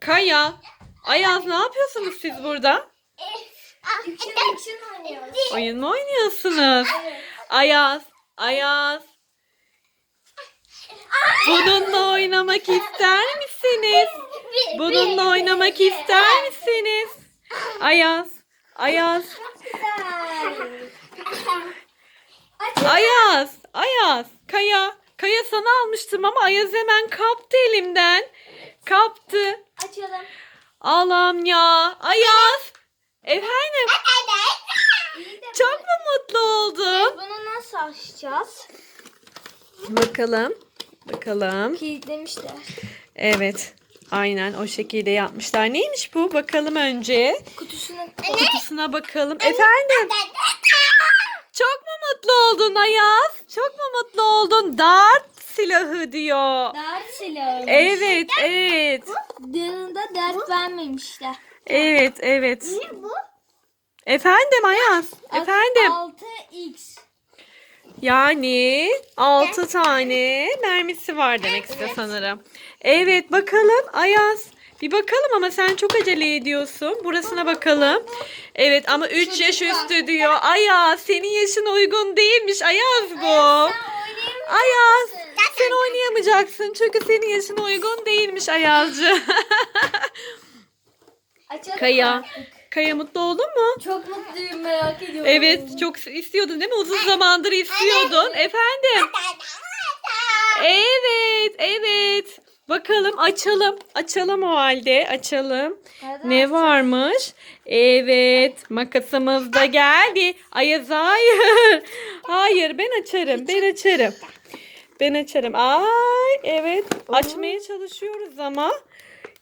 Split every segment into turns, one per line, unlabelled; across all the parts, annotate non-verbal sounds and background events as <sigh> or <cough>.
Kaya, Ayaz ne yapıyorsunuz siz burada? Oyun mu oynuyorsunuz? Ayaz, Ayaz. Bununla oynamak ister misiniz? Bununla oynamak ister misiniz? Ayaz, Ayaz, Ayaz, Ayaz, Kaya. Kaya sana almıştım ama Ayaz hemen kaptı elimden. Kaptı.
Açalım.
Allah'ım ya. Ayaz. Efendim. Çok mu mutlu oldun?
Bunu nasıl açacağız?
Bakalım. Bakalım.
Kilitlemişler.
Evet. Aynen o şekilde yapmışlar. Neymiş bu? Bakalım önce.
Kutusunu
Kutusuna bakalım. Efendim. Çok mu mutlu oldun Ayaz? Çok mu mutlu oldun? Dart silahı diyor.
dert silahı.
Evet, evet.
Yanında dert vermemişler.
Evet, evet.
Ne bu?
Efendim Ayaz. Efendim.
6x.
Yani 6 tane mermisi var demek istiyor sanırım. Evet bakalım Ayaz. Bir bakalım ama sen çok acele ediyorsun. Burasına bakalım. Evet ama 3 yaş üstü diyor. Ayaz senin yaşın uygun değilmiş Ayaz bu. Ayaz sen oynayamayacaksın çünkü senin yaşın uygun değilmiş Ayazcı. <laughs>
Açalım
Kaya.
artık.
Kaya mutlu oldun mu?
Çok mutluyum merak ediyorum.
Evet çok istiyordun değil mi? Uzun zamandır istiyordun. Efendim. Evet, evet. Bakalım açalım. Açalım o halde. Açalım. Ne varmış? Evet, makasımız da geldi. Ayaz hayır. <laughs> Hayır, ben açarım. Ben açarım. Ben açarım. Ay, evet. Açmaya çalışıyoruz ama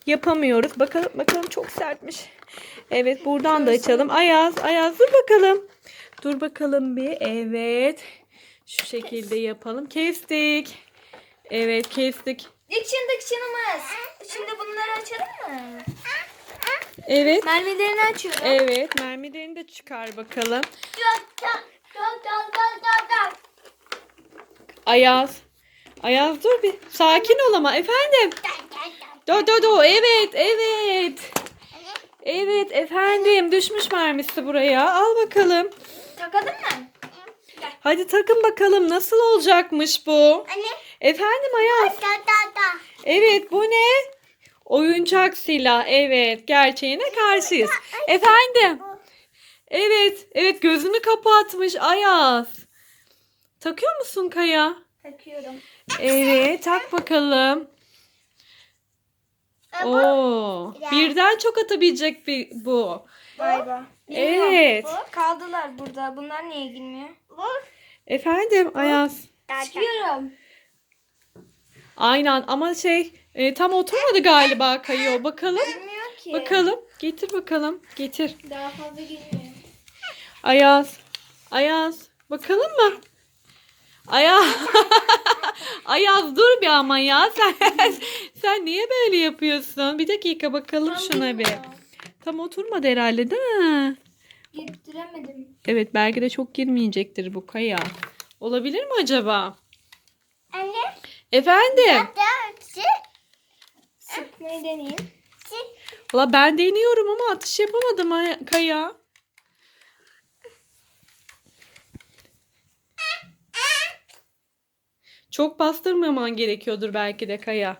yapamıyoruz. Bakalım, bakalım çok sertmiş. Evet, buradan da açalım. Ayaz, Ayaz dur bakalım. Dur bakalım bir. Evet. Şu şekilde yapalım. Kestik. Evet, kestik.
İçindeki çınımız. Şimdi bunları açalım mı?
Evet.
Mermilerini açıyorum.
Evet, mermilerini de çıkar bakalım. Ayaz. Ayaz dur bir. Sakin ol ama efendim. Do do do. Evet, evet. Evet efendim. Düşmüş mermisi buraya. Al bakalım.
Takadın mı?
Hadi takın bakalım nasıl olacakmış bu?
Anne.
Efendim Ayaz.
Da da da.
Evet bu ne? Oyuncak silah. Evet gerçeğine karşıyız. Efendim. Evet. Evet gözünü kapatmış Ayaz. Takıyor musun Kaya?
Takıyorum.
Evet tak bakalım. Oo, birden çok atabilecek bir bu.
Galiba.
Evet.
Kaldılar burada. Bunlar niye girmiyor?
Efendim Ayaz.
Çıkıyorum.
Aynen ama şey e, tam oturmadı galiba kayıyor. Bakalım.
Girmiyor ki.
Bakalım. Getir bakalım. Getir.
Daha fazla girmiyor.
Ayaz. Ayaz. Bakalım mı? Ayaz. <laughs> Ayaz dur bir ama ya. Sen, <laughs> sen niye böyle yapıyorsun? Bir dakika bakalım şuna bir. Tam oturmadı herhalde değil mi? Evet belki de çok girmeyecektir bu kaya. Olabilir mi acaba?
Anne.
Efendim?
Sıkmayı deneyeyim.
Valla ben deniyorum ama atış yapamadım Ay- kaya. Çok bastırmaman gerekiyordur belki de kaya.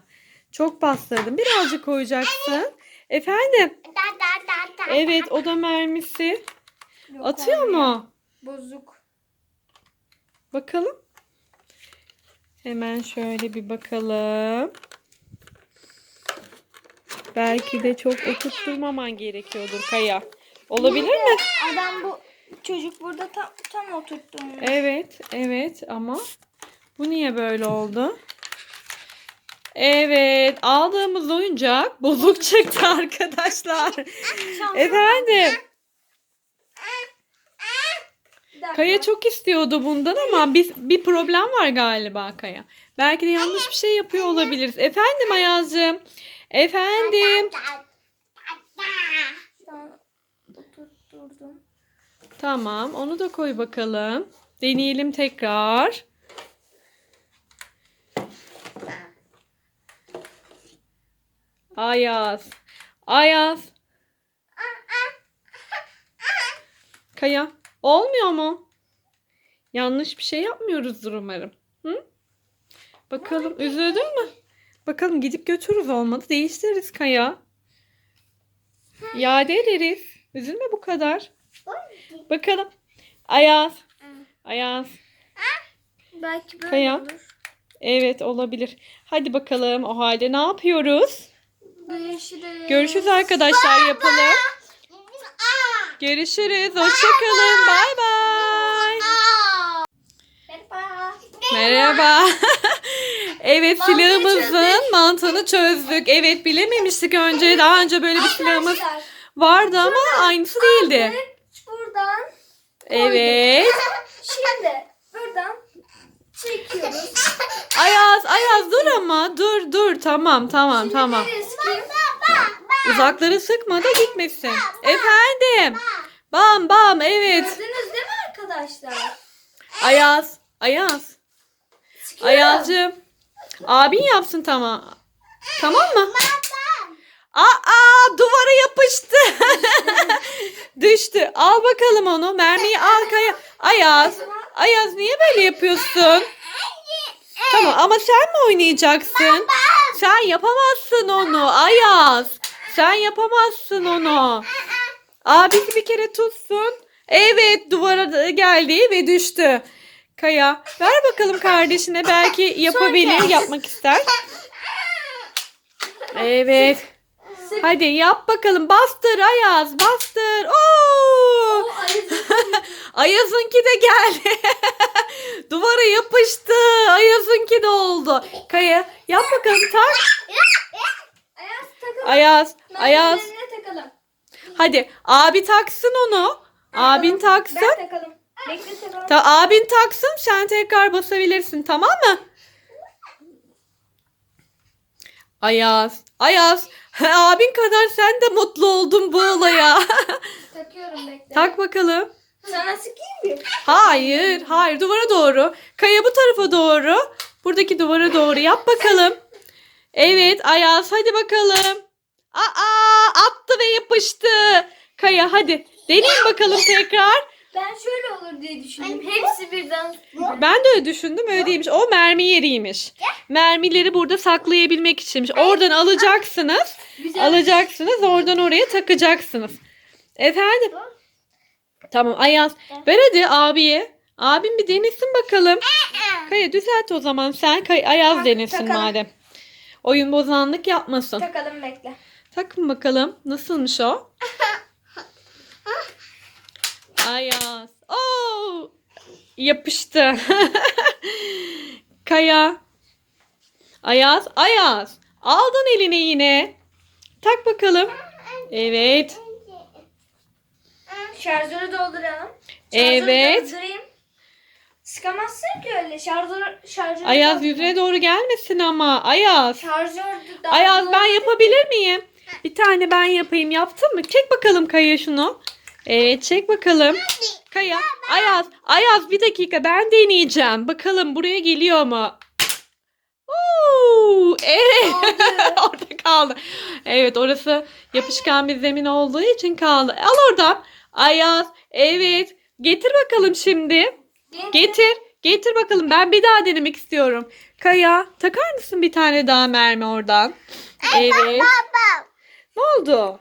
Çok bastırdım. Birazcık koyacaksın. Efendim? Evet o da mermisi.
Yok,
Atıyor
olmuyor.
mu?
Bozuk.
Bakalım. Hemen şöyle bir bakalım. Belki de çok oturtturmaman gerekiyordur Kaya. Olabilir mi?
Adam bu çocuk burada tam, tam oturtturmuş.
Evet, evet ama bu niye böyle oldu? Evet, aldığımız oyuncak bozuk çıktı arkadaşlar. <laughs> Efendim. Kaya çok istiyordu bundan ama bir, bir problem var galiba Kaya. Belki de yanlış bir şey yapıyor olabiliriz. Efendim Ayaz'cığım. Efendim. Tamam, onu da koy bakalım. Deneyelim tekrar. Ayaz. Ayaz. Kaya. Olmuyor mu? Yanlış bir şey yapmıyoruzdur umarım. Hı? Bakalım üzüldün mü? Bakalım gidip götürürüz olmadı. Değiştiririz Kaya. İade ederiz. Üzülme bu kadar. Bakalım. Ayaz. Ayaz.
Belki böyle
Kaya.
olur.
Evet olabilir. Hadi bakalım o halde ne yapıyoruz?
Görüşürüz.
Görüşürüz arkadaşlar yapalım. Görüşürüz. Hoşçakalın. Bay bay.
Merhaba.
Merhaba. <laughs> evet
Mantıyı
silahımızın mantığını çözdük. Evet bilememiştik önce. Daha önce böyle bir silahımız
Arkadaşlar,
vardı ama aynısı değildi.
Buradan
Evet. <laughs>
şimdi buradan çekiyoruz.
Ayaz, Ayaz dur ama. Dur, dur. Tamam, tamam, tamam.
Nereye sıkayım?
Uzakları sıkma da gitmesin. Efendim. Bam bam evet.
Gördünüz değil mi arkadaşlar?
Ayaz, Ayaz. Ayaz'cığım. Abin yapsın tamam. Tamam mı? Aa duvara yapıştı. <laughs> Düştü. Al bakalım onu. Mermiyi al Kaya. Ayaz. Ayaz niye böyle yapıyorsun? Tamam ama sen mi oynayacaksın? Sen yapamazsın onu Ayaz. Sen yapamazsın onu. Abisi bir kere tutsun. Evet duvara geldi ve düştü. Kaya ver bakalım kardeşine belki yapabilir yapmak ister. <laughs> Evet. Hadi yap bakalım bastır Ayaz bastır. Oo!
O ayızı <laughs>
Ayaz'ınki de geldi. <laughs> Duvara yapıştı. Ayaz'ınki de oldu. Kaya yap bakalım tak.
Ayaz takalım.
Ayaz, Ayaz.
Takalım.
Hadi abi taksın onu. Abin taksın.
Ben takalım. Bekle takalım.
Ta abin taksın sen tekrar basabilirsin tamam mı? Ayaz, Ayaz. Abin kadar sen de mutlu oldun bu olaya. <laughs>
Takıyorum bekle.
Tak bakalım.
Sana sıkayım mı?
Hayır, hayır duvara doğru. Kaya bu tarafa doğru. Buradaki duvara doğru yap bakalım. Evet Ayaz hadi bakalım. Aa attı ve yapıştı. Kaya hadi deneyin bakalım tekrar.
Ben şöyle olur diye düşündüm. Hepsi birden.
Ben de öyle düşündüm öyle değilmiş. O mermi yeriymiş. Mermileri burada saklayabilmek içinmiş. Oradan alacaksınız.
Güzel.
Alacaksınız oradan oraya takacaksınız. Efendim? Tamam Ayaz. Ver hadi abiye. Abim bir denesin bakalım. Kaya düzelt o zaman sen. Kay Ayaz denesin
takalım.
madem. Oyun bozanlık yapmasın.
Takalım bekle.
Takın bakalım. Nasılmış o? <laughs> Ayaz. Oo! Yapıştı. <laughs> Kaya. Ayaz. Ayaz. Aldın eline yine. Tak bakalım. Evet.
Şarjörü dolduralım.
Evet.
doldurayım. Sıkamazsın ki öyle. Şarjör, şarjörü
Ayaz
doldur.
yüzüne doğru gelmesin ama. Ayaz.
Şarjör
Ayaz ben yapabilir miyim? Bir tane ben yapayım. Yaptın mı? Çek bakalım Kaya şunu. Evet çek bakalım. Kaya. Ayaz. Ayaz bir dakika ben deneyeceğim. Bakalım buraya geliyor mu? Oo, evet. <laughs> Orada kaldı. Evet orası yapışkan bir zemin olduğu için kaldı. Al oradan. Ayaz. Evet. Getir bakalım şimdi. Getir. Getir bakalım. Ben bir daha denemek istiyorum. Kaya takar mısın bir tane daha mermi oradan? Evet. Ne oldu?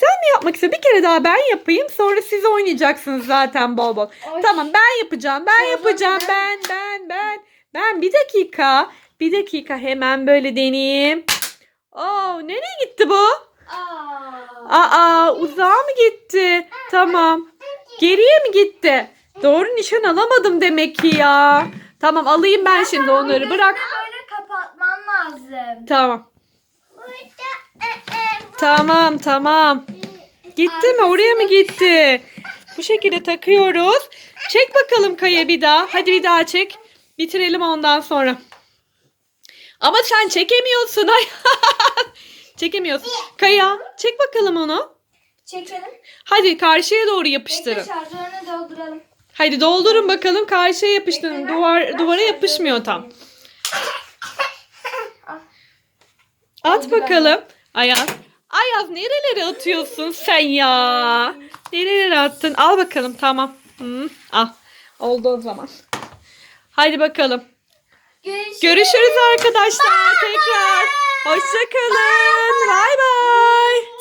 Sen mi yapmak istiyorsun? Bir kere daha ben yapayım. Sonra siz oynayacaksınız zaten bol bol.
Oy.
Tamam ben yapacağım. Ben
Tamam,
yapacağım. Ben
ben-
ben ben. Ben bir dakika. Bir dakika hemen böyle deneyeyim. Oo nereye gitti bu?
Aa.
Aa uzağa mı gitti? Tamam. Geriye mi gitti? Doğru nişan alamadım demek ki ya. Tamam alayım ben şimdi onları. Bırak.
Böyle kapatman lazım.
Tamam. Tamam tamam. Gitti mi? Oraya mı gitti? Bu şekilde takıyoruz. Çek bakalım Kaya bir daha. Hadi bir daha çek. Bitirelim ondan sonra. Ama sen çekemiyorsun. Ay. <laughs> çekemiyorsun. Kaya çek bakalım onu.
Çekelim.
Hadi karşıya doğru yapıştırın.
şarjörünü dolduralım.
Hadi doldurun bakalım karşıya yapıştırın. Duvar duvara yapışmıyor tam. At bakalım. Ayaz. Ayaz nerelere atıyorsun sen ya? Nerelere attın? Al bakalım tamam. Hı, al. Oldu o zaman. Hadi bakalım.
Görüşürüz.
Görüşürüz arkadaşlar tekrar. Hoşçakalın. Bay bay.